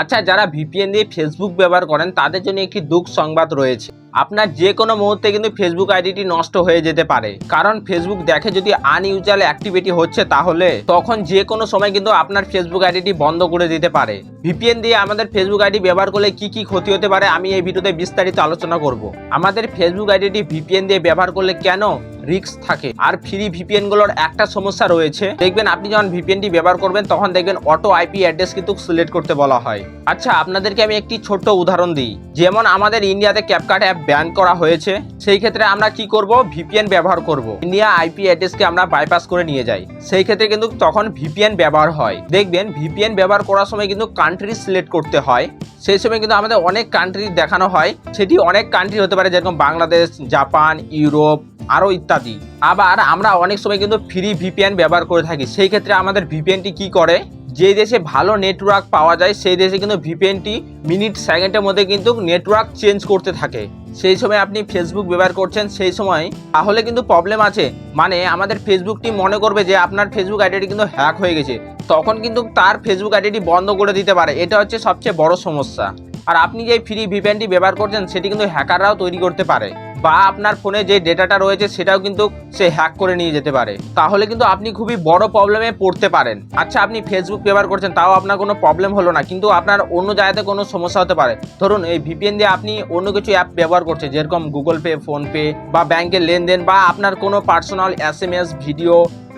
আচ্ছা যারা ভিপিএন দিয়ে ফেসবুক ব্যবহার করেন, তাদের জন্য একটি দুঃখ সংবাদ রয়েছে। আপনার যে কোনো মুহূর্তে কিন্তু ফেসবুক আইডিটি নষ্ট হয়ে যেতে পারে। কারণ ফেসবুক দেখে যদি আনইউজাল অ্যাক্টিভিটি হচ্ছে তাহলে, তখন যে কোনো সময় কিন্তু আপনার ফেসবুক আইডিটি বন্ধ করে দিতে পারে। ভিপিএন দিয়ে আমাদের ফেসবুক আইডি ব্যবহার করলে কি কি ক্ষতি হতে পারে, আমি এই ভিডিওতে বিস্তারিত আলোচনা করব। আমাদের ফেসবুক আইডিটি ভিপিএন দিয়ে ব্যবহার করলে কেন রিস্ক থাকে। আর ফ্রি ভিপিএনগুলোর একটা সমস্যা রয়েছে। দেখবেন আপনি যখন ভিপিএনটি ব্যবহার করবেন, তখন দেখবেন অটো আইপি অ্যাড্রেস কিন্তু সিলেক্ট করতে বলা হয়। আচ্ছা আপনাদেরকে আমি একটি ছোট্ট উদাহরণ দিই। যেমন আমাদের ইন্ডিয়াতে ক্যাপকাট অ্যাপ ব্যান করা হয়েছে, সেই ক্ষেত্রে আমরা কি করব? ভিপিএন ব্যবহার করব। ইন্ডিয়া আইপি অ্যাড্রেসকে আমরা বাইপাস করে নিয়ে যাই। সেই ক্ষেত্রে কিন্তু তখন ভিপিএন ব্যবহার হয়। দেখবেন ভিপিএন ব্যবহার করার সময় কিন্তু কান্ট্রি সিলেক্ট করতে হয়। সেই সময় কিন্তু আমাদের অনেক কান্ট্রি দেখানো হয়। সেটি অনেক কান্ট্রি হতে পারে, যেরকম বাংলাদেশ, জাপান, ইউরোপ আরও ইত্যাদি। আবার আমরা অনেক সময় কিন্তু ফ্রি ভিপিএন ব্যবহার করে থাকি। সেই ক্ষেত্রে আমাদের ভিপিএনটি কি করে? যে দেশে ভালো নেটওয়ার্ক পাওয়া যায়, সেই দেশে কিন্তু ভিপিএনটি মিনিট সেকেন্ডের মধ্যে কিন্তু নেটওয়ার্ক চেঞ্জ করতে থাকে। সেই সময় আপনি ফেসবুক ব্যবহার করছেন, সেই সময় তাহলে কিন্তু প্রবলেম আছে। মানে আমাদের ফেসবুকটি মনে করবে যে আপনার ফেসবুক আইডিটি কিন্তু হ্যাক হয়ে গেছে। তখন কিন্তু তার ফেসবুক আইডিটি বন্ধ করে দিতে পারে। এটা হচ্ছে সবচেয়ে বড় সমস্যা। আর আপনি যে ফ্রি ভিপিএনটি ব্যবহার করছেন, সেটি কিন্তু হ্যাকাররাও তৈরি করতে পারে। বা আপনার ফোনে যে ডেটাটা রয়েছে সেটাও কিন্তু সে হ্যাক করে নিয়ে যেতে পারে। তাহলে কিন্তু আপনি খুবই বড় প্রবলেমে পড়তে পারেন। আচ্ছা আপনি ফেসবুক ব্যবহার করছেন, তাও আপনার কোনো প্রবলেম হলো না, কিন্তু আপনার অন্য জায়গাতে কোনো সমস্যা হতে পারে। ধরুন, এই ভিপিএন দিয়ে আপনি অন্য কিছু অ্যাপ ব্যবহার করছে যেরকম গুগল পে ফোনপে বা ব্যাংকের লেনদেন বা আপনার কোনো পার্সোনাল এস ভিডিও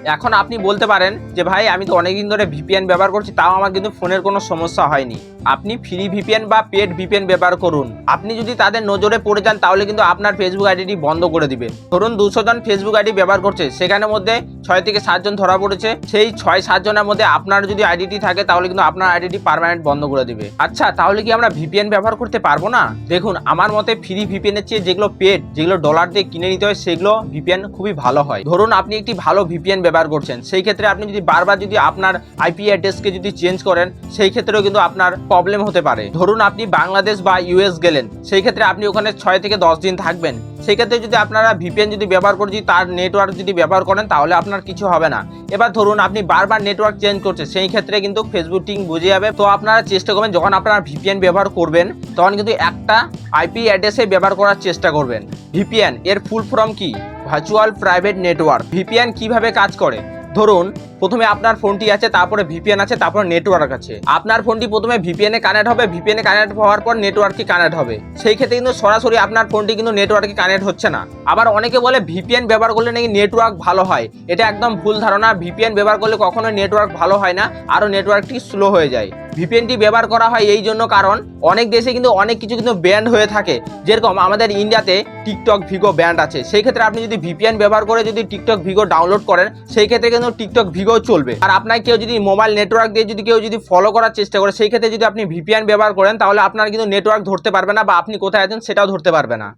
এখন আপনি বলতে পারেন যে, ভাই, আমি তো অনেকদিন ধরে ভিপিএন ব্যবহার করছি, তাও আমার কিন্তু ফোনের কোনো সমস্যা হয়নি। আপনি ফ্রি ভিপিএন বা পেড ভিপিএন ব্যবহার করুন। আপনি যদি তাদের নজরে পড়ে যান, তাহলে কিন্তু আপনার ফেসবুক আইডিটি বন্ধ করে দিবে। ধরুন দুশো জন ফেসবুক আইডি ব্যবহার করছে সেখানে মধ্যে ছয় থেকে সাতজন ধরা পড়েছে। সেই ছয় সাতজনের মধ্যে আপনার যদি আইডিটি থাকে, তাহলে কিন্তু আপনার আইডিটি পার্মানেন্ট বন্ধ করে দিবে। আচ্ছা তাহলে কি আমরা ভিপিএন ব্যবহার করতে পারব না? দেখুন, আমার মতে ফ্রি ভিপিএন এর চেয়ে যেগুলো পেড যেগুলো ডলার দিয়ে কিনে নিতে হয়, সেগুলো ভিপিএন খুবই ভালো হয়। ধরুন, আপনি একটি ভালো ভিপিএন ব্যবহার করছেন। সেই ক্ষেত্রে আপনি যদি বারবার যদি আপনার আইপি অ্যাড্রেসকে যদি চেঞ্জ করেন, সেই ক্ষেত্রেও কিন্তু আপনার প্রবলেম হতে পারে। ধরুন, আপনি বাংলাদেশ বা ইউএস গেলেন। সেই ক্ষেত্রে আপনি ওখানে ছয় থেকে দশ দিন থাকবেন। সেই ক্ষেত্রে যদি আপনারা ভিপিএন যদি ব্যবহার করে যদি তার নেটওয়ার্ক যদি ব্যবহার করেন, তাহলে আপনার কিছু হবে না। এবার ধরুন আপনি বারবার নেটওয়ার্ক চেঞ্জ করছে সেই ক্ষেত্রে কিন্তু ফেসবুক টিং বুঝে যাবে। তো আপনারা চেষ্টা করবেন, যখন আপনারা ভিপিএন ব্যবহার করবেন, তখন কিন্তু একটা আইপি অ্যাড্রেসে ব্যবহার করার চেষ্টা করবেন। ভিপিএন এর ফুল ফর্ম কি? ভার্চুয়াল প্রাইভেট নেটওয়ার্ক ভিপিএন কীভাবে কাজ করে? ধরুন, প্রথমে আপনার ফোনটি আছে, তারপরে ভিপিএন আছে, তারপরে নেটওয়ার্ক আছে। আপনার ফোনটি প্রথমে ভিপিএন কানেক্ট হবে ভিপিএন কানেক্ট হওয়ার পর নেটওয়ার্কে কানেক্ট হবে। সেই ক্ষেত্রে কিন্তু সরাসরি আপনার ফোনটি কিন্তু নেটওয়ার্কে কানেক্ট হচ্ছে না। আবার অনেকে বলে ভিপিএন ব্যবহার করলে নাকি নেটওয়ার্ক ভালো হয়। এটা একদম ভুল ধারণা। ভিপিএন ব্যবহার করলে কখনো নেটওয়ার্ক ভালো হয় না, আরও নেটওয়ার্কটি স্লো হয়ে যায়। ভিপিএনটি ব্যবহার করা হয় এই জন্য কারণ অনেক দেশে কিন্তু অনেক কিছু কিন্তু ব্যান্ড হয়ে থাকে। যেরকম আমাদের ইন্ডিয়াতে টিকটক ভিগো ব্যান্ড আছে। সেই ক্ষেত্রে আপনি যদি ভিপিএন ব্যবহার করে যদি টিকটক ভিগো ডাউনলোড করেন, সেই ক্ষেত্রে কিন্তু টিকটক ভিগো চলবে। আর আপনার কেউ যদি মোবাইল নেটওয়ার্ক দিয়ে যদি কেউ যদি ফলো করার চেষ্টা করে, সেই ক্ষেত্রে যদি আপনি ভিপিএন ব্যবহার করেন, তাহলে আপনার কিন্তু নেটওয়ার্ক ধরতে পারবে না বা আপনি কোথায় আছেন সেটাও ধরতে পারবে না।